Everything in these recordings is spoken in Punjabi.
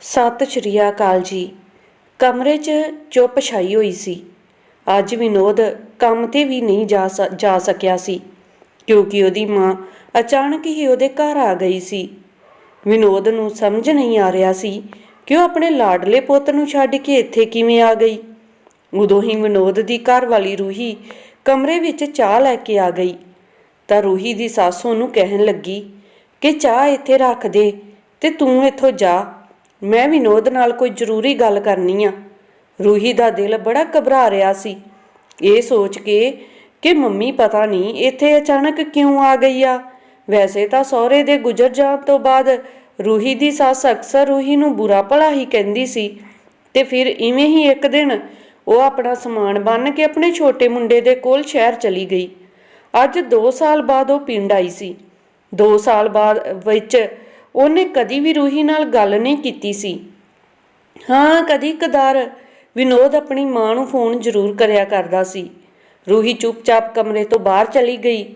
ਸਤਿ ਸ਼੍ਰੀ ਅਕਾਲ ਜੀ। ਕਮਰੇ 'ਚ ਚੁੱਪ ਛਾਈ ਹੋਈ ਸੀ। ਅੱਜ ਵਿਨੋਦ ਕੰਮ ਤੇ ਵੀ ਨਹੀਂ ਜਾ ਸ- ਜਾ ਸਕਿਆ ਸੀ, ਕਿਉਂਕਿ ਉਹਦੀ ਮਾਂ ਅਚਾਨਕ ਹੀ ਉਹਦੇ ਘਰ ਆ ਗਈ ਸੀ। ਵਿਨੋਦ ਨੂੰ ਸਮਝ ਨਹੀਂ ਆ ਰਿਹਾ ਸੀ ਕਿ ਉਹ ਆਪਣੇ ਲਾਡਲੇ ਪੁੱਤ ਨੂੰ ਛੱਡ ਕੇ ਇੱਥੇ ਕਿਵੇਂ ਆ ਗਈ। ਉਦੋਂ ਹੀ ਵਿਨੋਦ ਦੀ ਘਰ ਵਾਲੀ ਰੂਹੀ ਕਮਰੇ ਵਿੱਚ ਚਾਹ ਲੈ ਕੇ ਆ ਗਈ। ਤਾਂ ਰੂਹੀ ਦੀ ਸੱਸ ਉਹਨੂੰ ਕਹਿਣ ਲੱਗੀ ਕਿ ਚਾਹ ਇੱਥੇ ਰੱਖ ਦੇ ਤੇ ਤੂੰ ਇੱਥੋਂ ਜਾ। ਮੈਂ ਵਿਨੋਦ ਨਾਲ ਕੋਈ ਜ਼ਰੂਰੀ ਗੱਲ ਕਰਨੀ ਆ। ਰੂਹੀ ਦਾ ਦਿਲ ਬੜਾ ਘਬਰਾ ਰਿਹਾ ਸੀ। ਇਹ ਸੋਚ ਕੇ ਕਿ ਮੰਮੀ ਪਤਾ ਨਹੀਂ ਇੱਥੇ ਅਚਾਨਕ ਕਿਉਂ ਆ ਗਈ ਆ। ਵੈਸੇ ਤਾਂ ਸਹੁਰੇ ਦੇ ਗੁਜ਼ਰ ਜਾਣ ਤੋਂ ਬਾਅਦ ਰੂਹੀ ਦੀ ਸੱਸ ਅਕਸਰ ਰੂਹੀ ਨੂੰ ਬੁਰਾ ਭਲਾ ਹੀ ਕਹਿੰਦੀ ਸੀ ਤੇ ਫਿਰ ਇਵੇਂ ਹੀ ਇੱਕ ਦਿਨ ਉਹ ਆਪਣਾ ਸਮਾਨ ਬੰਨ ਕੇ ਆਪਣੇ ਛੋਟੇ ਮੁੰਡੇ ਦੇ ਕੋਲ ਸ਼ਹਿਰ ਚਲੀ ਗਈ। ਅੱਜ 2 ਸਾਲ ਬਾਅਦ ਉਹ ਪਿੰਡ ਆਈ ਸੀ। 2 ਸਾਲ ਬਾਅਦ ਵਿੱਚ ਉਹਨੇ ਕਦੀ ਵੀ ਰੂਹੀ ਨਾਲ ਗੱਲ ਨਹੀਂ ਕੀਤੀ ਸੀ। ਹਾਂ, ਕਦੀ ਕਦਾਰ ਵਿਨੋਦ ਆਪਣੀ ਮਾਂ ਨੂੰ ਫੋਨ ਜ਼ਰੂਰ ਕਰਿਆ ਕਰਦਾ ਸੀ। ਰੂਹੀ ਚੁੱਪਚਾਪ ਕਮਰੇ ਤੋਂ ਬਾਹਰ ਚਲੀ ਗਈ।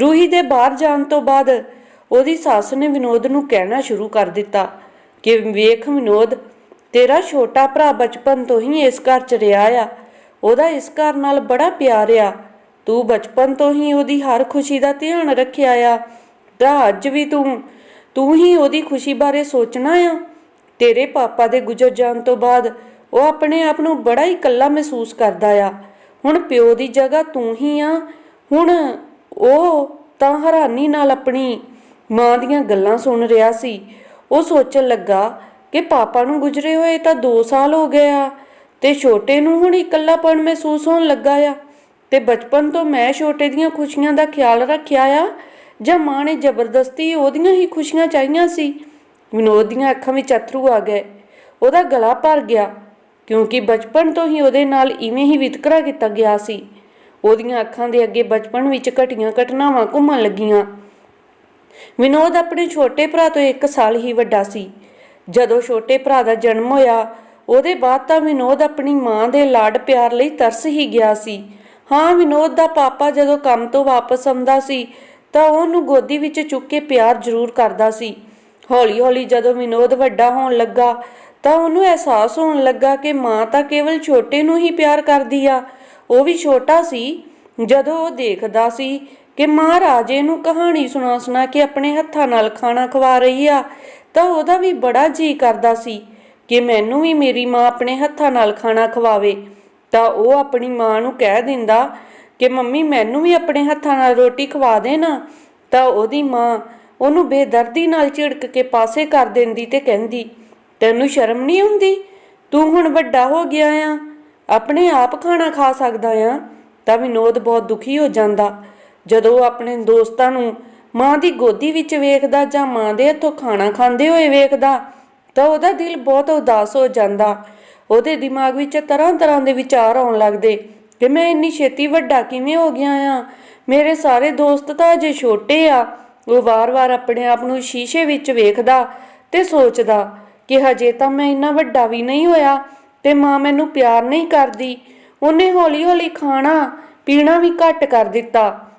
ਰੂਹੀ ਦੇ ਬਾਹਰ ਜਾਣ ਤੋਂ ਬਾਅਦ ਉਹਦੀ ਸੱਸ ਨੇ ਵਿਨੋਦ ਨੂੰ ਕਹਿਣਾ ਸ਼ੁਰੂ ਕਰ ਦਿੱਤਾ ਕਿ, ਵੇਖ ਵਿਨੋਦ, ਤੇਰਾ ਛੋਟਾ ਭਰਾ ਬਚਪਨ ਤੋਂ ਹੀ ਇਸ ਘਰ 'ਚ ਰਿਹਾ ਆ। ਉਹਦਾ ਇਸ ਘਰ ਨਾਲ ਬੜਾ ਪਿਆਰ ਆ। ਤੂੰ ਬਚਪਨ ਤੋਂ ਹੀ ਉਹਦੀ ਹਰ ਖੁਸ਼ੀ ਦਾ ਧਿਆਨ ਰੱਖਿਆ ਆ। ਤਾਂ ਅੱਜ ਵੀ ਤੂੰ ਤੂੰ ਹੀ ਉਹਦੀ ਖੁਸ਼ੀ ਬਾਰੇ ਸੋਚਣਾ ਆ? ਤੇਰੇ ਪਾਪਾ ਦੇ ਗੁਜ਼ਰ ਜਾਣ ਤੋਂ ਬਾਅਦ ਉਹ ਆਪਣੇ ਆਪ ਨੂੰ ਬੜਾ ਹੀ ਇਕੱਲਾ ਮਹਿਸੂਸ ਕਰਦਾ ਆ। ਹੁਣ ਪਿਓ ਦੀ ਜਗ੍ਹਾ ਤੂੰ ਹੀ ਆ। ਹੁਣ ਉਹ ਤਾਂ ਹੈਰਾਨੀ ਨਾਲ ਆਪਣੀ ਮਾਂ ਦੀਆਂ ਗੱਲਾਂ ਸੁਣ ਰਿਹਾ ਸੀ। ਉਹ ਸੋਚਣ ਲੱਗਾ ਕਿ ਪਾਪਾ ਨੂੰ ਗੁਜ਼ਰੇ ਹੋਏ ਤਾਂ 2 ਸਾਲ ਹੋ ਗਏ ਆ ਤੇ ਛੋਟੇ ਨੂੰ ਹੁਣ ਇਕੱਲਾਪਣ ਮਹਿਸੂਸ ਹੋਣ ਲੱਗਾ ਆ। ਤੇ ਬਚਪਨ ਤੋਂ ਮੈਂ ਛੋਟੇ ਦੀਆਂ ਖੁਸ਼ੀਆਂ ਦਾ ਖਿਆਲ ਰੱਖਿਆ ਆ। ਜਾਂ ਮਾਂ ਨੇ ਜ਼ਬਰਦਸਤੀ ਉਹਦੀਆਂ ਹੀ ਖੁਸ਼ੀਆਂ ਚਾਹੀਆਂ ਸੀ? ਵਿਨੋਦ ਦੀਆਂ ਅੱਖਾਂ ਵਿੱਚ ਅਥਰੂ ਆ ਗਏ। ਉਹਦਾ ਗਲਾ ਭਰ ਗਿਆ, ਕਿਉਂਕਿ ਬਚਪਨ ਤੋਂ ਹੀ ਉਹਦੇ ਨਾਲ ਇਵੇਂ ਹੀ ਵਿਤਕਰਾ ਕੀਤਾ ਗਿਆ ਸੀ। ਉਹਦੀਆਂ ਅੱਖਾਂ ਦੇ ਅੱਗੇ ਬਚਪਨ ਵਿੱਚ ਘਟੀਆਂ ਘਟਨਾਵਾਂ ਘੁੰਮਣ ਲੱਗੀਆਂ। ਵਿਨੋਦ ਆਪਣੇ ਛੋਟੇ ਭਰਾ ਤੋਂ 1 ਸਾਲ ਹੀ ਵੱਡਾ ਸੀ। ਜਦੋਂ ਛੋਟੇ ਭਰਾ ਦਾ ਜਨਮ ਹੋਇਆ, ਉਹਦੇ ਬਾਅਦ ਤਾਂ ਵਿਨੋਦ ਆਪਣੀ ਮਾਂ ਦੇ ਲਾਡ ਪਿਆਰ ਲਈ ਤਰਸ ਹੀ ਗਿਆ ਸੀ। ਹਾਂ ਵਿਨੋਦ ਦਾ ਪਾਪਾ ਜਦੋਂ ਕੰਮ ਤੋਂ ਵਾਪਸ ਆਉਂਦਾ ਸੀ ਤਾਂ ਉਹਨੂੰ ਗੋਦੀ ਵਿੱਚ ਚੁੱਕ ਕੇ ਪਿਆਰ ਜ਼ਰੂਰ ਕਰਦਾ ਸੀ। ਹੌਲੀ-ਹੌਲੀ ਜਦੋਂ ਵਿਨੋਦ ਵੱਡਾ ਹੋਣ ਲੱਗਾ, ਤਾਂ ਉਹਨੂੰ ਅਹਿਸਾਸ ਹੋਣ ਲੱਗਾ ਕਿ ਮਾਂ ਤਾਂ ਕੇਵਲ ਛੋਟੇ ਨੂੰ ਹੀ ਪਿਆਰ ਕਰਦੀ ਆ। ਉਹ ਵੀ ਛੋਟਾ ਸੀ। ਜਦੋਂ ਉਹ ਦੇਖਦਾ ਸੀ ਕਿ ਮਾਂ ਰਾਜੇ ਨੂੰ ਕਹਾਣੀ ਸੁਣਾ ਸੁਣਾ ਕੇ ਆਪਣੇ ਹੱਥਾਂ ਨਾਲ ਖਾਣਾ ਖਵਾ ਰਹੀ ਆ, ਤਾਂ ਉਹਦਾ ਵੀ ਬੜਾ ਜੀ ਕਰਦਾ ਸੀ ਕਿ ਮੈਨੂੰ ਵੀ ਮੇਰੀ ਮਾਂ ਆਪਣੇ ਹੱਥਾਂ ਨਾਲ ਖਾਣਾ ਖਵਾਵੇ। ਤਾਂ ਉਹ ਆਪਣੀ ਮਾਂ ਨੂੰ ਕਹਿ ਦਿੰਦਾ ਕਿ ਮੰਮੀ ਮੈਨੂੰ ਵੀ ਆਪਣੇ ਹੱਥਾਂ ਨਾਲ ਰੋਟੀ ਖਵਾ ਦੇ ਨਾ, ਤਾਂ ਉਹਦੀ ਮਾਂ ਉਹਨੂੰ ਬੇਦਰਦੀ ਨਾਲ ਝਿੜਕ ਕੇ ਪਾਸੇ ਕਰ ਦਿੰਦੀ ਤੇ ਕਹਿੰਦੀ, ਤੈਨੂੰ ਸ਼ਰਮ ਨਹੀਂ ਆਉਂਦੀ? ਤੂੰ ਹੁਣ ਵੱਡਾ ਹੋ ਗਿਆ ਆ, ਆਪਣੇ ਆਪ ਖਾਣਾ ਖਾ ਸਕਦਾ ਆ, ਤਾਂ ਵਿਨੋਦ ਬਹੁਤ ਦੁਖੀ ਹੋ ਜਾਂਦਾ। ਜਦੋਂ ਉਹ ਆਪਣੇ ਦੋਸਤਾਂ ਨੂੰ ਮਾਂ ਦੀ ਗੋਦੀ ਵਿੱਚ ਵੇਖਦਾ ਜਾਂ ਮਾਂ ਦੇ ਹੱਥੋਂ ਖਾਣਾ ਖਾਂਦੇ ਹੋਏ ਵੇਖਦਾ, ਤਾਂ ਉਹਦਾ ਦਿਲ ਬਹੁਤ ਉਦਾਸ ਹੋ ਜਾਂਦਾ। ਉਹਦੇ ਦਿਮਾਗ ਵਿੱਚ ਤਰ੍ਹਾਂ ਤਰ੍ਹਾਂ ਦੇ ਵਿਚਾਰ ਆਉਣ ਲੱਗਦੇ। ਕਿ ਮੈਂ ਇੰਨੀ ਛੇਤੀ ਵੱਡਾ ਕਿਵੇਂ ਹੋ ਗਿਆ ਆ? ਮੇਰੇ ਸਾਰੇ ਦੋਸਤ ਤਾਂ ਅਜੇ ਛੋਟੇ ਆ। ਉਹ ਵਾਰ-ਵਾਰ ਆਪਣੇ ਆਪ ਨੂੰ ਸ਼ੀਸ਼ੇ ਵਿੱਚ ਵੇਖਦਾ ਤੇ ਸੋਚਦਾ ਕਿ ਹਜੇ ਤਾਂ ਮੈਂ ਇੰਨਾ ਵੱਡਾ ਵੀ ਨਹੀਂ ਹੋਇਆ ਤੇ ਮਾਂ ਮੈਨੂੰ ਪਿਆਰ ਨਹੀਂ ਕਰਦੀ। ਉਹਨੇ ਹੌਲੀ-ਹੌਲੀ ਖਾਣਾ, ਪੀਣਾ ਵੀ ਘੱਟ ਕਰ ਦਿੱਤਾ।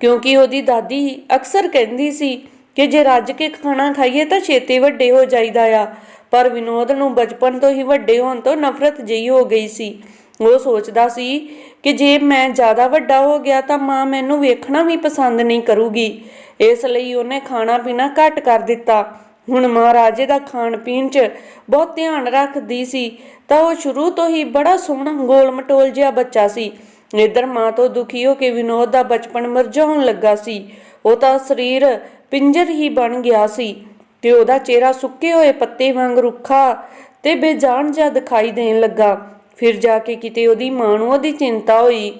ਕਿਉਂਕਿ ਉਹਦੀ ਦਾਦੀ ਅਕਸਰ ਕਹਿੰਦੀ ਸੀ ਕਿ ਜੇ ਰੱਜ ਕੇ ਖਾਣਾ ਖਾਈਏ ਤਾਂ ਛੇਤੀ ਵੱਡੇ ਹੋ ਜਾਈਦਾ ਆ। ਪਰ ਵਿਨੋਦ ਨੂੰ ਬਚਪਨ ਤੋਂ ਹੀ ਵੱਡੇ ਹੋਣ ਤੋਂ ਨਫ਼ਰਤ ਜਿਹੀ ਹੋ ਗਈ ਸੀ। ਉਹ ਸੋਚਦਾ ਸੀ ਕਿ ਜੇ ਮੈਂ ਜ਼ਿਆਦਾ ਵੱਡਾ ਹੋ ਗਿਆ ਤਾਂ ਮਾਂ ਮੈਨੂੰ ਵੇਖਣਾ ਵੀ ਪਸੰਦ ਨਹੀਂ ਕਰੂਗੀ। ਇਸ ਲਈ ਉਹਨੇ ਖਾਣਾ ਪੀਣਾ ਘੱਟ ਕਰ ਦਿੱਤਾ। ਹੁਣ ਮਹਾਰਾਜੇ ਦਾ ਖਾਣ ਪੀਣ 'ਚ ਬਹੁਤ ਧਿਆਨ ਰੱਖਦੀ ਸੀ ਤਾਂ ਉਹ ਸ਼ੁਰੂ ਤੋਂ ਹੀ ਬੜਾ ਸੋਹਣਾ ਗੋਲ ਮਟੋਲ ਜਿਹਾ ਬੱਚਾ ਸੀ। ਇਧਰ ਮਾਂ ਤੋਂ ਦੁਖੀ ਹੋ ਕੇ ਵਿਨੋਦ ਦਾ ਬਚਪਨ ਮਰਜਾਉਣ ਲੱਗਾ ਸੀ। ਉਹ ਤਾਂ ਸਰੀਰ ਪਿੰਜਰ ਹੀ ਬਣ ਗਿਆ ਸੀ ਤੇ ਉਹਦਾ ਚਿਹਰਾ ਸੁੱਕੇ ਹੋਏ ਪੱਤੇ ਵਾਂਗ ਰੁੱਖਾ ਤੇ ਬੇਜਾਨ ਜਿਹਾ ਦਿਖਾਈ ਦੇਣ ਲੱਗਾ। ਫਿਰ ਜਾ ਕੇ ਕਿਤੇ ਉਹਦੀ ਮਾਂ ਨੂੰ ਉਹਦੀ ਚਿੰਤਾ ਹੋਈ।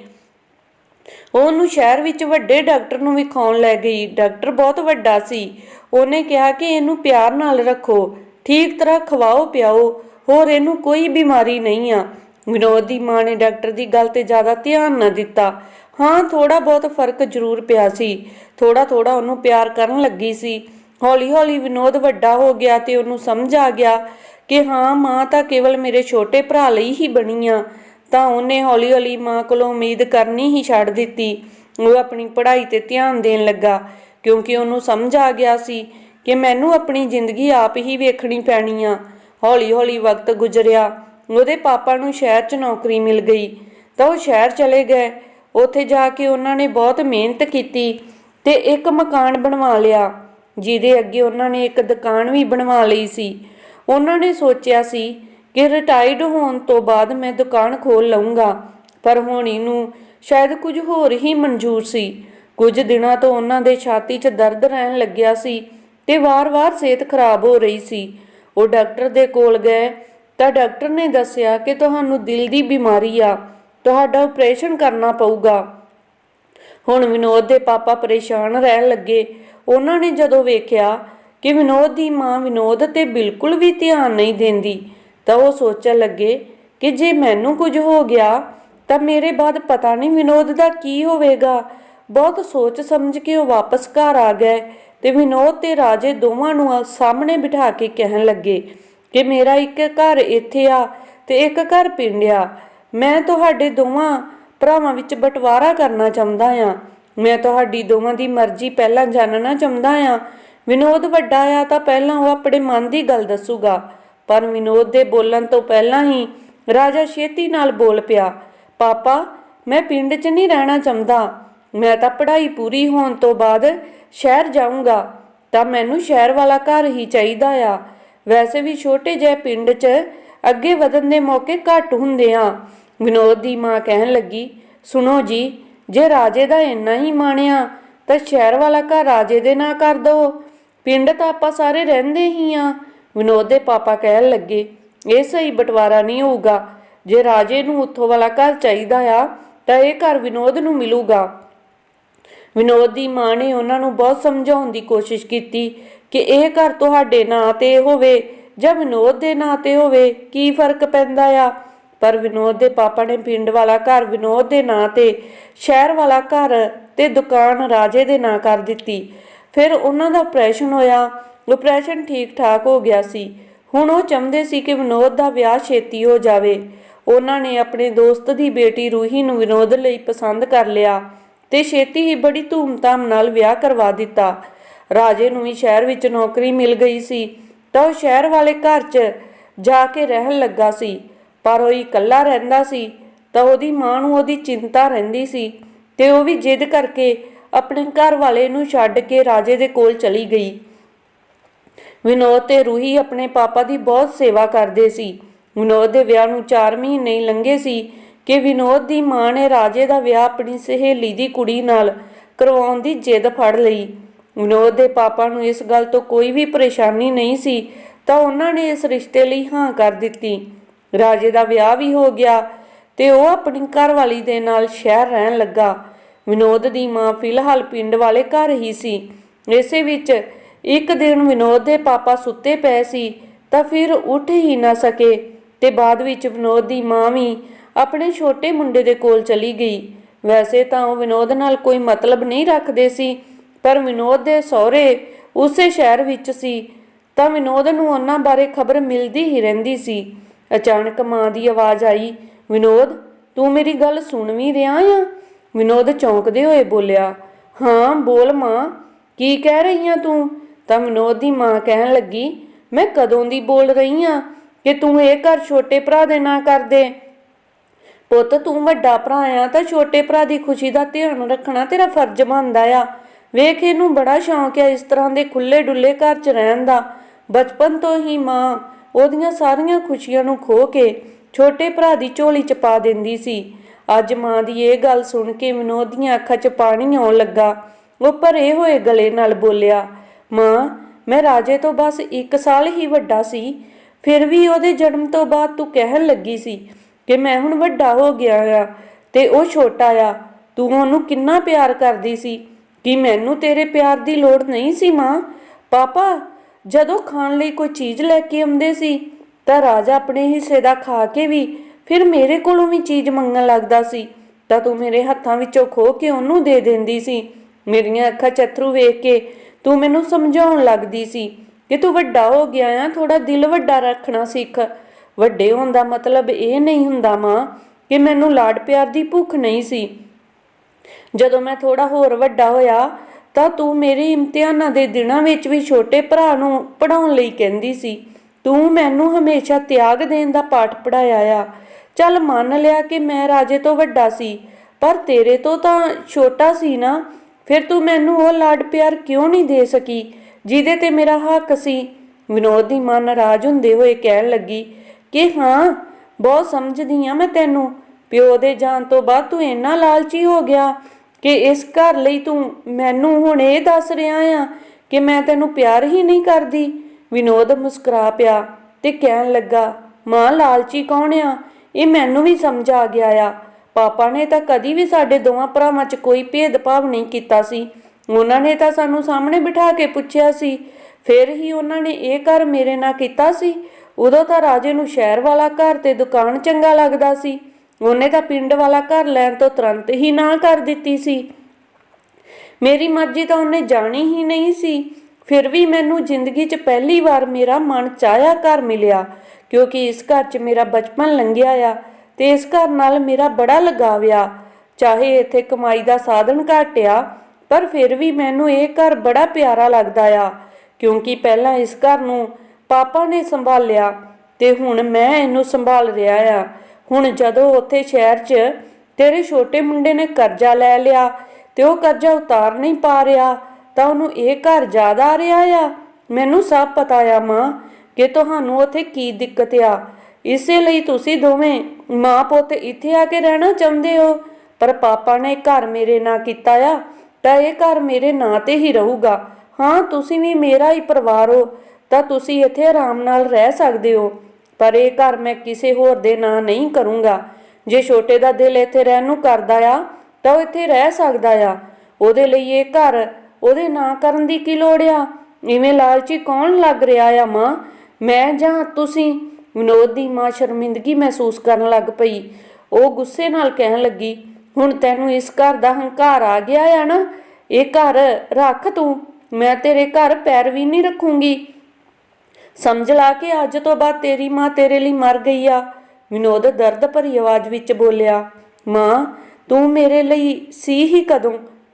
ਉਹ ਉਹਨੂੰ ਸ਼ਹਿਰ ਵਿੱਚ ਵੱਡੇ ਡਾਕਟਰ ਨੂੰ ਵਿਖਾਉਣ ਲੈ ਗਈ। ਡਾਕਟਰ ਬਹੁਤ ਵੱਡਾ ਸੀ। ਉਹਨੇ ਕਿਹਾ ਕਿ ਇਹਨੂੰ ਪਿਆਰ ਨਾਲ ਰੱਖੋ। ਠੀਕ ਤਰ੍ਹਾਂ ਖਵਾਓ ਪਿਆਓ, ਹੋਰ ਇਹਨੂੰ ਕੋਈ ਬਿਮਾਰੀ ਨਹੀਂ ਆ। ਵਿਨੋਦ ਦੀ ਮਾਂ ਨੇ ਡਾਕਟਰ ਦੀ ਗੱਲ ਤੇ ਜ਼ਿਆਦਾ ਧਿਆਨ ਨਾ ਦਿੱਤਾ। ਹਾਂ ਥੋੜਾ ਬਹੁਤ ਫ਼ਰਕ ਜ਼ਰੂਰ ਪਿਆ ਸੀ। ਥੋੜਾ ਥੋੜਾ ਉਹਨੂੰ ਪਿਆਰ ਕਰਨ ਲੱਗੀ ਸੀ। ਹੌਲੀ ਹੌਲੀ ਵਿਨੋਦ ਵੱਡਾ ਹੋ ਗਿਆ ਤੇ ਉਹਨੂੰ ਸਮਝ ਆ ਗਿਆ ਕਿ ਹਾਂ, ਮਾਂ ਤਾਂ ਕੇਵਲ ਮੇਰੇ ਛੋਟੇ ਭਰਾ ਲਈ ਹੀ ਬਣੀ ਆ। ਤਾਂ ਉਹਨੇ ਹੌਲੀ ਹੌਲੀ ਮਾਂ ਕੋਲੋਂ ਉਮੀਦ ਕਰਨੀ ਹੀ ਛੱਡ ਦਿੱਤੀ। ਉਹ ਆਪਣੀ ਪੜ੍ਹਾਈ ਤੇ ਧਿਆਨ ਦੇਣ ਲੱਗਾ, ਕਿਉਂਕਿ ਉਹਨੂੰ ਸਮਝ ਆ ਗਿਆ ਸੀ ਕਿ ਮੈਨੂੰ ਆਪਣੀ ਜ਼ਿੰਦਗੀ ਆਪ ਹੀ ਵੇਖਣੀ ਪੈਣੀ ਆ। ਹੌਲੀ-ਹੌਲੀ ਵਕਤ ਗੁਜ਼ਰਿਆ, ਉਹਦੇ ਪਾਪਾ ਨੂੰ ਸ਼ਹਿਰ 'ਚ ਨੌਕਰੀ ਮਿਲ ਗਈ। ਤਾਂ ਉਹ ਸ਼ਹਿਰ ਚਲੇ ਗਏ। ਉੱਥੇ ਜਾ ਕੇ ਉਹਨਾਂ ਨੇ ਬਹੁਤ ਮਿਹਨਤ ਕੀਤੀ ਤੇ ਇੱਕ ਮਕਾਨ ਬਣਵਾ ਲਿਆ, ਜਿਹਦੇ ਅੱਗੇ ਉਹਨਾਂ ਨੇ ਇੱਕ ਦੁਕਾਨ ਵੀ ਬਣਵਾ ਲਈ ਸੀ। ਉਹਨਾਂ ਨੇ ਸੋਚਿਆ ਸੀ ਕਿ ਰਿਟਾਇਰਡ ਹੋਣ ਤੋਂ ਬਾਅਦ ਮੈਂ ਦੁਕਾਨ ਖੋਲ ਲਵਾਂਗਾ ਪਰ ਹੁਣ ਇਹਨੂੰ ਸ਼ਾਇਦ ਕੁਝ ਹੋਰ ਹੀ ਮਨਜ਼ੂਰ ਸੀ। ਕੁਝ ਦਿਨਾਂ ਤੋਂ ਉਹਨਾਂ ਦੇ ਛਾਤੀ 'ਚ ਦਰਦ ਰਹਿਣ ਲੱਗਿਆ ਸੀ ਤੇ ਵਾਰ-ਵਾਰ ਸਿਹਤ ਖਰਾਬ ਹੋ ਰਹੀ ਸੀ। ਉਹ ਡਾਕਟਰ ਦੇ ਕੋਲ ਗਏ ਤਾਂ ਡਾਕਟਰ ਨੇ ਦੱਸਿਆ ਕਿ ਤੁਹਾਨੂੰ ਦਿਲ ਦੀ ਬਿਮਾਰੀ ਆ, ਤੁਹਾਡਾ ਆਪਰੇਸ਼ਨ ਕਰਨਾ ਪਊਗਾ। ਹੁਣ ਵਿਨੋਦ ਦੇ ਪਾਪਾ ਪਰੇਸ਼ਾਨ ਰਹਿਣ ਲੱਗੇ। ਉਹਨਾਂ ਨੇ ਜਦੋਂ ਵੇਖਿਆ ਕਿ ਵਿਨੋਦ ਦੀ ਮਾਂ ਵਿਨੋਦ ਤੇ ਬਿਲਕੁਲ ਵੀ ਧਿਆਨ ਨਹੀਂ ਦਿੰਦੀ, ਤਾਂ ਉਹ ਸੋਚਣ ਲੱਗੇ ਕਿ ਜੇ ਮੈਨੂੰ ਕੁਝ ਹੋ ਗਿਆ, ਤਾਂ ਮੇਰੇ ਬਾਅਦ ਪਤਾ ਨਹੀਂ ਵਿਨੋਦ ਦਾ ਕੀ ਹੋਵੇਗਾ। ਬਹੁਤ ਸੋਚ ਸਮਝ ਕੇ ਉਹ ਵਾਪਸ ਘਰ ਆ ਗਏ ਤੇ ਵਿਨੋਦ ਤੇ ਰਾਜੇ ਦੋਵਾਂ ਨੂੰ ਸਾਹਮਣੇ ਬਿਠਾ ਕੇ ਕਹਿਣ ਲੱਗੇ ਕਿ ਮੇਰਾ ਇੱਕ ਘਰ ਇੱਥੇ ਆ ਤੇ ਇੱਕ ਘਰ ਪਿੰਡ ਆ। ਮੈਂ ਤੁਹਾਡੇ ਦੋਵਾਂ ਭਰਾਵਾਂ ਵਿੱਚ ਬਟਵਾਰਾ ਕਰਨਾ ਚਾਹੁੰਦਾ ਆ। ਮੈਂ ਤੁਹਾਡੀ ਦੋਵਾਂ ਦੀ ਮਰਜ਼ੀ ਪਹਿਲਾਂ ਜਾਣਨਾ ਚਾਹੁੰਦਾ ਆ ਵਿਨੋਦ ਵੱਡਾ ਆ ਤਾਂ ਪਹਿਲਾਂ ਉਹ ਆਪਣੇ ਮਨ ਦੀ ਗੱਲ ਦੱਸੂਗਾ। ਪਰ ਵਿਨੋਦ ਦੇ ਬੋਲਣ ਤੋਂ ਪਹਿਲਾਂ ਹੀ ਰਾਜਾ ਛੇਤੀ ਨਾਲ ਬੋਲ ਪਿਆ, ਪਾਪਾ, ਮੈਂ ਪਿੰਡ 'ਚ ਨਹੀਂ ਰਹਿਣਾ ਚਾਹੁੰਦਾ। ਮੈਂ ਤਾਂ ਪੜ੍ਹਾਈ ਪੂਰੀ ਹੋਣ ਤੋਂ ਬਾਅਦ ਸ਼ਹਿਰ ਜਾਊਂਗਾ। ਤਾਂ ਮੈਨੂੰ ਸ਼ਹਿਰ ਵਾਲਾ ਘਰ ਹੀ ਚਾਹੀਦਾ ਆ। ਵੈਸੇ ਵੀ ਛੋਟੇ ਜਿਹੇ ਪਿੰਡ 'ਚ ਅੱਗੇ ਵਧਣ ਦੇ ਮੌਕੇ ਘੱਟ ਹੁੰਦੇ ਆ। ਵਿਨੋਦ ਦੀ ਮਾਂ ਕਹਿਣ ਲੱਗੀ, ਸੁਣੋ ਜੀ, ਜੇ ਰਾਜੇ ਦਾ ਇੰਨਾ ਹੀ ਮਾਣਿਆ, ਤਾਂ ਸ਼ਹਿਰ ਵਾਲਾ ਘਰ ਰਾਜੇ ਦੇ ਨਾਂ ਕਰ ਦੋ। ਪਿੰਡ ਤਾਂ ਆਪਾਂ ਸਾਰੇ ਰਹਿੰਦੇ ਹੀ ਆ। ਵਿਨੋਦ ਦੇ ਪਾਪਾ ਕਹਿਣ ਲੱਗੇ, ਇਹ ਸਹੀ ਬਟਵਾਰਾ ਨਹੀਂ ਹੋਊਗਾ। ਜੇ ਰਾਜੇ ਨੂੰ ਉੱਥੋਂ ਵਾਲਾ ਘਰ ਚਾਹੀਦਾ ਆ, ਤਾਂ ਇਹ ਘਰ ਵਿਨੋਦ ਨੂੰ ਮਿਲੂਗਾ। ਵਿਨੋਦ ਦੀ ਮਾਂ ਨੇ ਉਹਨਾਂ ਨੂੰ ਬਹੁਤ ਸਮਝਾਉਣ ਦੀ ਕੋਸ਼ਿਸ਼ ਕੀਤੀ ਕਿ ਇਹ ਘਰ ਤੁਹਾਡੇ ਨਾਂ ਤੇ ਹੋਵੇ ਜਾਂ ਵਿਨੋਦ ਦੇ ਨਾਂ ਤੇ ਹੋਵੇ, ਕੀ ਫ਼ਰਕ ਪੈਂਦਾ ਆ? ਪਰ ਵਿਨੋਦ ਦੇ ਪਾਪਾ ਨੇ ਪਿੰਡ ਵਾਲਾ ਘਰ ਵਿਨੋਦ ਦੇ ਨਾਂ ਤੇ, ਸ਼ਹਿਰ ਵਾਲਾ ਘਰ ਤੇ ਦੁਕਾਨ ਰਾਜੇ ਦੇ ਨਾਂ ਕਰ ਦਿੱਤੀ। ਫਿਰ ਉਹਨਾਂ ਦਾ ਆਪਰੇਸ਼ਨ ਹੋਇਆ ਆਪਰੇਸ਼ਨ ਠੀਕ ਠਾਕ ਹੋ ਗਿਆ ਸੀ। ਹੁਣ ਉਹ ਚਾਹੁੰਦੇ ਸੀ ਕਿ ਵਿਨੋਦ ਦਾ ਵਿਆਹ ਛੇਤੀ ਹੋ ਜਾਵੇ। ਉਹਨਾਂ ਨੇ ਆਪਣੇ ਦੋਸਤ ਦੀ ਬੇਟੀ ਰੂਹੀ ਨੂੰ ਵਿਨੋਦ ਲਈ ਪਸੰਦ ਕਰ ਲਿਆ ਤੇ ਛੇਤੀ ਹੀ ਬੜੀ ਧੂਮਧਾਮ ਨਾਲ ਵਿਆਹ ਕਰਵਾ ਦਿੱਤਾ। ਰਾਜੇ ਨੂੰ ਵੀ ਸ਼ਹਿਰ ਵਿੱਚ ਨੌਕਰੀ ਮਿਲ ਗਈ ਸੀ ਤਾਂ ਉਹ ਸ਼ਹਿਰ ਵਾਲੇ ਘਰ 'ਚ ਜਾ ਕੇ ਰਹਿਣ ਲੱਗਾ ਸੀ। ਪਰ ਉਹ ਇਕੱਲਾ ਰਹਿੰਦਾ ਸੀ ਤਾਂ ਉਹਦੀ ਮਾਂ ਨੂੰ ਉਹਦੀ ਚਿੰਤਾ ਰਹਿੰਦੀ ਸੀ ਤੇ ਉਹ ਵੀ ਜਿੱਦ ਕਰਕੇ ਆਪਣੇ ਘਰ ਵਾਲੇ ਨੂੰ ਛੱਡ ਕੇ ਰਾਜੇ ਦੇ ਕੋਲ ਚਲੀ ਗਈ। ਵਿਨੋਦ ਤੇ ਰੂਹੀ ਆਪਣੇ ਪਾਪਾ ਦੀ ਬਹੁਤ ਸੇਵਾ ਕਰਦੇ ਸੀ। ਵਿਨੋਦ ਦੇ ਵਿਆਹ ਨੂੰ 4 ਮਹੀਨੇ ਹੀ ਲੰਘੇ ਸੀ ਕਿ ਵਿਨੋਦ ਦੀ ਮਾਂ ਨੇ ਰਾਜੇ ਦਾ ਵਿਆਹ ਆਪਣੀ ਸਹੇਲੀ ਦੀ ਕੁੜੀ ਨਾਲ ਕਰਵਾਉਣ ਦੀ ਜਿੱਦ ਫੜ ਲਈ। ਵਿਨੋਦ ਦੇ ਪਾਪਾ ਨੂੰ ਇਸ ਗੱਲ ਤੋਂ ਕੋਈ ਵੀ ਪਰੇਸ਼ਾਨੀ ਨਹੀਂ ਸੀ, ਤਾਂ ਉਹਨਾਂ ਨੇ ਇਸ ਰਿਸ਼ਤੇ ਲਈ ਹਾਂ ਕਰ ਦਿੱਤੀ। ਰਾਜੇ ਦਾ ਵਿਆਹ ਵੀ ਹੋ ਗਿਆ ਤੇ ਉਹ ਆਪਣੀ ਘਰਵਾਲੀ ਦੇ ਨਾਲ ਸ਼ਹਿਰ ਰਹਿਣ ਲੱਗਾ। ਵਿਨੋਦ ਦੀ ਮਾਂ ਫਿਲਹਾਲ ਪਿੰਡ ਵਾਲੇ ਘਰ ਹੀ ਸੀ। ਇਸੇ ਵਿੱਚ ਇੱਕ ਦਿਨ ਵਿਨੋਦ ਦੇ ਪਾਪਾ ਸੁੱਤੇ ਪਏ ਸੀ ਤਾਂ ਫਿਰ ਉੱਠ ਹੀ ਨਾ ਸਕੇ ਤੇ ਬਾਅਦ ਵਿੱਚ ਵਿਨੋਦ ਦੀ ਮਾਂ ਵੀ ਆਪਣੇ ਛੋਟੇ ਮੁੰਡੇ ਦੇ ਕੋਲ ਚਲੀ ਗਈ। ਵੈਸੇ ਤਾਂ ਉਹ ਵਿਨੋਦ ਨਾਲ ਕੋਈ ਮਤਲਬ ਨਹੀਂ ਰੱਖਦੇ ਸੀ, ਪਰ ਵਿਨੋਦ ਦੇ ਸਹੁਰੇ ਉਸੇ ਸ਼ਹਿਰ ਵਿੱਚ ਸੀ ਤਾਂ ਵਿਨੋਦ ਨੂੰ ਉਹਨਾਂ ਬਾਰੇ ਖਬਰ ਮਿਲਦੀ ਹੀ ਰਹਿੰਦੀ ਸੀ। ਅਚਾਨਕ ਮਾਂ ਦੀ ਆਵਾਜ਼ ਆਈ, ਵਿਨੋਦ, ਤੂੰ ਮੇਰੀ ਗੱਲ ਸੁਣ ਵੀ ਰਿਹਾ ਆ? ਵਿਨੋਦ ਚੌਂਕਦੇ ਹੋਏ ਬੋਲਿਆ, ਹਾਂ, ਬੋਲ ਮਾਂ, ਕੀ ਕਹਿ ਰਹੀ ਆ ਤੂੰ? ਤਾਂ ਵਿਨੋਦ ਦੀ ਮਾਂ ਕਹਿਣ ਲੱਗੀ, ਮੈਂ ਕਦੋਂ ਦੀ ਬੋਲ ਰਹੀ ਆ ਕਿ ਤੂੰ ਇਹ ਘਰ ਛੋਟੇ ਭਰਾ ਦੇ ਨਾ ਕਰ ਦੇ? ਪੁੱਤ, ਤੂੰ ਵੱਡਾ ਭਰਾ ਆ ਤਾਂ ਛੋਟੇ ਭਰਾ ਦੀ ਖੁਸ਼ੀ ਦਾ ਧਿਆਨ ਰੱਖਣਾ ਤੇਰਾ ਫਰਜ਼ ਬਣਦਾ ਆ। ਵੇਖ, ਇਹਨੂੰ ਬੜਾ ਸ਼ੌਂਕ ਆ ਇਸ ਤਰ੍ਹਾਂ ਦੇ ਖੁੱਲੇ ਡੁੱਲੇ ਘਰ 'ਚ ਰਹਿਣ ਦਾ। ਬਚਪਨ ਤੋਂ ਹੀ ਮਾਂ ਉਹਦੀਆਂ ਸਾਰੀਆਂ ਖੁਸ਼ੀਆਂ ਨੂੰ ਖੋ ਕੇ ਛੋਟੇ ਭਰਾ ਦੀ ਝੋਲੀ 'ਚ ਪਾ ਦਿੰਦੀ ਸੀ। ਅੱਜ ਮਾਂ ਦੀ ਇਹ ਗੱਲ ਸੁਣ ਕੇ ਵਿਨੋਦ ਦੀਆਂ ਅੱਖਾਂ 'ਚ ਪਾਣੀ ਆਉਣ ਲੱਗਾ। ਉਹ ਭਰੇ ਹੋਏ ਗਲੇ ਨਾਲ ਬੋਲਿਆ, ਮਾਂ, ਮੈਂ ਰਾਜੇ ਤੋਂ ਬਸ 1 ਸਾਲ ਹੀ ਵੱਡਾ ਸੀ। ਫਿਰ ਵੀ ਉਹਦੇ ਜਨਮ ਤੋਂ ਬਾਅਦ ਤੂੰ ਕਹਿਣ ਲੱਗੀ ਸੀ ਕਿ ਮੈਂ ਹੁਣ ਵੱਡਾ ਹੋ ਗਿਆ ਆ ਤੇ ਉਹ ਛੋਟਾ ਆ। ਤੂੰ ਉਹਨੂੰ ਕਿੰਨਾ ਪਿਆਰ ਕਰਦੀ ਸੀ? ਕਿ ਮੈਨੂੰ ਤੇਰੇ ਪਿਆਰ ਦੀ ਲੋੜ ਨਹੀਂ ਸੀ, ਮਾਂ? ਪਾਪਾ, ਜਦੋਂ ਖਾਣ ਲਈ ਕੋਈ ਚੀਜ਼ ਲੈ ਕੇ ਆਉਂਦੇ ਸੀ ਤਾਂ ਰਾਜਾ ਆਪਣੇ ਹਿੱਸੇ ਦਾ ਖਾ ਕੇ ਵੀ ਫਿਰ ਮੇਰੇ ਕੋਲੋਂ ਵੀ ਚੀਜ਼ ਮੰਗਣ ਲੱਗਦਾ ਸੀ ਤਾਂ ਤੂੰ ਮੇਰੇ ਹੱਥਾਂ ਵਿੱਚੋਂ ਖੋ ਕੇ ਉਹਨੂੰ ਦੇ ਦਿੰਦੀ ਸੀ। ਮੇਰੀਆਂ ਅੱਖਾਂ 'ਚ ਵੇਖ ਕੇ ਤੂੰ ਮੈਨੂੰ ਸਮਝਾਉਣ ਲੱਗਦੀ ਸੀ ਕਿ ਤੂੰ ਵੱਡਾ ਹੋ ਗਿਆ ਆ ਥੋੜਾ ਦਿਲ ਵੱਡਾ ਰੱਖਣਾ ਸਿੱਖ। ਵੱਡੇ ਹੋਣ ਦਾ ਮਤਲਬ ਇਹ ਨਹੀਂ ਹੁੰਦਾ ਮਾਂ ਕਿ ਮੈਨੂੰ ਲਾਡ ਪਿਆਰ ਦੀ ਭੁੱਖ ਨਹੀਂ ਸੀ। ਜਦੋਂ ਮੈਂ ਥੋੜਾ ਹੋਰ ਵੱਡਾ ਹੋਇਆ ਤਾਂ ਤੂੰ ਮੇਰੇ ਇਮਤਿਹਾਨਾਂ ਦੇ ਦਿਨਾਂ ਵਿੱਚ ਵੀ ਛੋਟੇ ਭਰਾ ਨੂੰ ਪੜਾਉਣ ਲਈ ਕਹਿੰਦੀ ਸੀ। ਤੂੰ ਮੈਨੂੰ ਹਮੇਸ਼ਾ ਤਿਆਗ ਦੇਣ ਦਾ ਪਾਠ ਪੜਾਇਆ ਆ। ਚੱਲ ਮੰਨ ਲਿਆ ਕਿ ਮੈਂ ਰਾਜੇ ਤੋਂ ਵੱਡਾ ਸੀ, ਪਰ ਤੇਰੇ ਤੋਂ ਤਾਂ ਛੋਟਾ ਸੀ ਨਾ। ਫਿਰ ਤੂੰ ਮੈਨੂੰ ਉਹ ਲਾਡ ਪਿਆਰ ਕਿਉਂ ਨਹੀਂ ਦੇ ਸਕੀ, ਜਿਹਦੇ ਤੇ ਮੇਰਾ ਹੱਕ ਸੀ? ਵਿਨੋਦ ਦੀ ਮਨ ਨਾਰਾਜ਼ ਹੁੰਦੇ ਹੋਏ ਕਹਿਣ ਲੱਗੀ ਕਿ ਹਾਂ, ਬਹੁਤ ਸਮਝਦੀ ਆ ਮੈਂ ਤੈਨੂੰ। ਪਿਓ ਦੇ ਜਾਣ ਤੋਂ ਬਾਅਦ ਤੂੰ ਇੰਨਾ ਲਾਲਚੀ ਹੋ ਗਿਆ ਕਿ ਇਸ ਘਰ ਲਈ ਤੂੰ ਮੈਨੂੰ ਹੁਣ ਇਹ ਦੱਸ ਰਿਹਾ ਆ ਕਿ ਮੈਂ ਤੈਨੂੰ ਪਿਆਰ ਹੀ ਨਹੀਂ ਕਰਦੀ। ਵਿਨੋਦ ਮੁਸਕਰਾ ਪਿਆ ਤੇ ਕਹਿਣ ਲੱਗਾ, ਮਾਂ, ਲਾਲਚੀ ਕੌਣ ਆ? ਇਹ ਮੈਨੂੰ ਵੀ ਸਮਝ ਆ ਗਿਆ ਆ। ਪਾਪਾ ਨੇ ਤਾਂ ਕਦੀ ਵੀ ਸਾਡੇ ਦੋਵਾਂ ਭਰਾਵਾਂ 'ਚ ਕੋਈ ਭੇਦਭਾਵ ਨਹੀਂ ਕੀਤਾ ਸੀ। ਉਹਨਾਂ ਨੇ ਤਾਂ ਸਾਨੂੰ ਸਾਹਮਣੇ ਬਿਠਾ ਕੇ ਪੁੱਛਿਆ ਸੀ। ਫਿਰ ਹੀ ਉਹਨਾਂ ਨੇ ਇਹ ਘਰ ਮੇਰੇ ਨਾਲ ਕੀਤਾ ਸੀ। ਉਦੋਂ ਤਾਂ ਰਾਜੇ ਨੂੰ ਸ਼ਹਿਰ ਵਾਲਾ ਘਰ ਤੇ ਦੁਕਾਨ ਚੰਗਾ ਲੱਗਦਾ ਸੀ। ਉਹਨੇ ਤਾਂ ਪਿੰਡ ਵਾਲਾ ਘਰ ਲੈਣ ਤੋਂ ਤੁਰੰਤ ਹੀ ਨਾ ਕਰ ਦਿੱਤੀ ਸੀ। ਮੇਰੀ ਮਰਜ਼ੀ ਤਾਂ ਉਹਨੇ ਜਾਣੀ ਹੀ ਨਹੀਂ ਸੀ। ਫਿਰ ਵੀ ਮੈਨੂੰ ਜ਼ਿੰਦਗੀ 'ਚ ਪਹਿਲੀ ਵਾਰ ਮੇਰਾ ਮਨ ਚਾਹਿਆ ਘਰ ਮਿਲਿਆ। ਕਿਉਂਕਿ ਇਸ ਘਰ 'ਚ ਮੇਰਾ ਬਚਪਨ ਲੰਘਿਆ ਆ ਤੇ ਇਸ ਘਰ ਨਾਲ ਮੇਰਾ ਬੜਾ ਲਗਾਵ ਆ। ਚਾਹੇ ਇੱਥੇ ਕਮਾਈ ਦਾ ਸਾਧਨ ਘੱਟ ਆ, ਪਰ ਫਿਰ ਵੀ ਮੈਨੂੰ ਇਹ ਘਰ ਬੜਾ ਪਿਆਰਾ ਲੱਗਦਾ ਆ। ਕਿਉਂਕਿ ਪਹਿਲਾਂ ਇਸ ਘਰ ਨੂੰ ਪਾਪਾ ਨੇ ਸੰਭਾਲਿਆ ਤੇ ਹੁਣ ਮੈਂ ਇਹਨੂੰ ਸੰਭਾਲ ਰਿਹਾ ਆ। ਹੁਣ ਜਦੋਂ ਉੱਥੇ ਸ਼ਹਿਰ 'ਚ ਤੇਰੇ ਛੋਟੇ ਮੁੰਡੇ ਨੇ ਕਰਜ਼ਾ ਲੈ ਲਿਆ ਤੇ ਉਹ ਕਰਜ਼ਾ ਉਤਾਰ ਨਹੀਂ ਪਾ ਰਿਹਾ, ਤਾਂ ਉਹਨੂੰ ਇਹ ਘਰ ਜ਼ਿਆਦਾ ਆ ਰਿਹਾ ਆ? ਮੈਨੂੰ ਸਭ ਪਤਾ ਆ ਮਾਂ। ਕਿ ਤੁਹਾਨੂੰ ਉੱਥੇ ਕੀ ਦਿੱਕਤ ਆ? ਇਸੇ ਲਈ ਤੁਸੀਂ ਦੋਵੇਂ ਮਾਂ ਪੁੱਤ ਇੱਥੇ ਆ ਕੇ ਰਹਿਣਾ ਚਾਹੁੰਦੇ ਹੋ? ਪਰ ਪਾਪਾ ਨੇ ਘਰ ਮੇਰੇ ਨਾਂ ਕੀਤਾ ਆ, ਤਾਂ ਇਹ ਘਰ ਮੇਰੇ ਨਾਂ ਤੇ ਹੀ ਰਹੂਗਾ। ਹਾਂ, ਤੁਸੀਂ ਵੀ ਮੇਰਾ ਹੀ ਪਰਿਵਾਰ ਹੋ, ਤਾਂ ਤੁਸੀਂ ਇੱਥੇ ਆਰਾਮ ਨਾਲ ਰਹਿ ਸਕਦੇ ਹੋ। ਪਰ ਇਹ ਘਰ ਮੈਂ ਕਿਸੇ ਹੋਰ ਦੇ ਨਾਂ ਨਹੀਂ ਕਰੂੰਗਾ। ਜੇ ਛੋਟੇ ਦਾ ਦਿਲ ਇੱਥੇ ਰਹਿਣ ਨੂੰ ਕਰਦਾ ਆ, ਤਾਂ ਉਹ ਇੱਥੇ ਰਹਿ ਸਕਦਾ ਆ। ਉਹਦੇ ਲਈ ਇਹ ਘਰ ਉਹਦੇ ਨਾਂ ਕਰਨ ਦੀ ਕੀ ਲੋੜ ਆ? ਇਵੇਂ ਲਾਲਚੀ ਕੌਣ ਲੱਗ ਰਿਹਾ ਆ ਮਾਂ? ਮੈਂ ਜਾਂ ਤੁਸੀਂ ਵਿਨੋਦ ਦੀ ਮਾਂ ਸ਼ਰਮਿੰਦਗੀ ਮਹਿਸੂਸ ਕਰਨ ਲੱਗ ਪਈ। ਉਹ ਗੁੱਸੇ ਨਾਲ ਕਹਿਣ ਲੱਗੀ, ਹੁਣ ਤੈਨੂੰ ਇਸ ਘਰ ਦਾ ਹੰਕਾਰ ਆ ਗਿਆ ਆ ਨਾ? ਇਹ ਘਰ ਰੱਖ ਤੂੰ। ਮੈਂ ਤੇਰੇ ਘਰ ਪੈਰ ਵੀ ਨਹੀਂ ਰੱਖੂੰਗੀ। ਸਮਝ ਲਾ ਕੇ ਅੱਜ ਤੋਂ ਬਾਅਦ ਤੇਰੀ ਮਾਂ ਤੇਰੇ ਲਈ ਮਰ ਗਈ ਆ। ਵਿਨੋਦ ਦਰਦ ਭਰੀ ਆਵਾਜ਼ ਵਿੱਚ ਬੋਲਿਆ, ਮਾਂ, ਤੂੰ ਮੇਰੇ ਲਈ ਸੀ ਹੀ ਕਦੋਂ?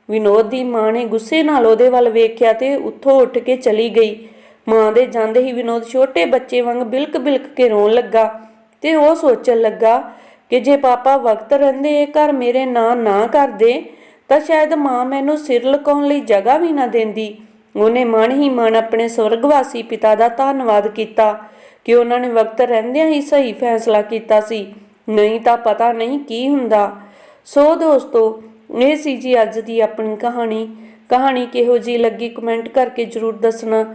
ਵਿਨੋਦ ਦੀ ਮਾਂ ਨੇ ਗੁੱਸੇ ਨਾਲ ਉਹਦੇ ਵੱਲ ਵੇਖਿਆ ਤੇ ਉੱਥੋਂ ਉੱਠ ਕੇ ਚਲੀ ਗਈ। ਮਾਂ ਦੇ ਜਾਂਦੇ ਹੀ ਵਿਨੋਦ ਛੋਟੇ ਬੱਚੇ ਵਾਂਗ ਬਿਲਕ ਬਿਲਕ ਕੇ ਰੋਣ ਲੱਗਾ ਤੇ ਉਹ ਸੋਚਣ ਲੱਗਾ ਕਿ ਜੇ ਪਾਪਾ ਵਕਤ ਰਹਿੰਦੇ ਇਹ ਘਰ ਮੇਰੇ ਨਾਂ ਨਾ ਕਰਦੇ ਤਾਂ ਸ਼ਾਇਦ ਮਾਂ ਮੈਨੂੰ ਸਿਰ ਲੁਕਾਉਣ ਲਈ ਜਗ੍ਹਾ ਵੀ ਨਾ ਦਿੰਦੀ। ਉਹਨੇ ਮਨ ਹੀ ਮਨ ਆਪਣੇ ਸਵਰਗਵਾਸੀ ਪਿਤਾ ਦਾ ਧੰਨਵਾਦ ਕੀਤਾ ਕਿ ਉਹਨਾਂ ਨੇ ਵਕਤ ਰਹਿੰਦਿਆਂ ਹੀ ਸਹੀ ਫੈਸਲਾ ਕੀਤਾ ਸੀ। ਨਹੀਂ ਤਾਂ ਪਤਾ ਨਹੀਂ ਕੀ ਹੁੰਦਾ। ਸੋ ਦੋਸਤੋ, ਇਹ ਸੀ ਜੀ ਅੱਜ ਦੀ ਆਪਣੀ ਕਹਾਣੀ। ਕਹਾਣੀ ਕਿਹੋ ਜੀ ਲੱਗੀ? ਕਮੈਂਟ ਕਰਕੇ ਜਰੂਰ ਦੱਸਣਾ।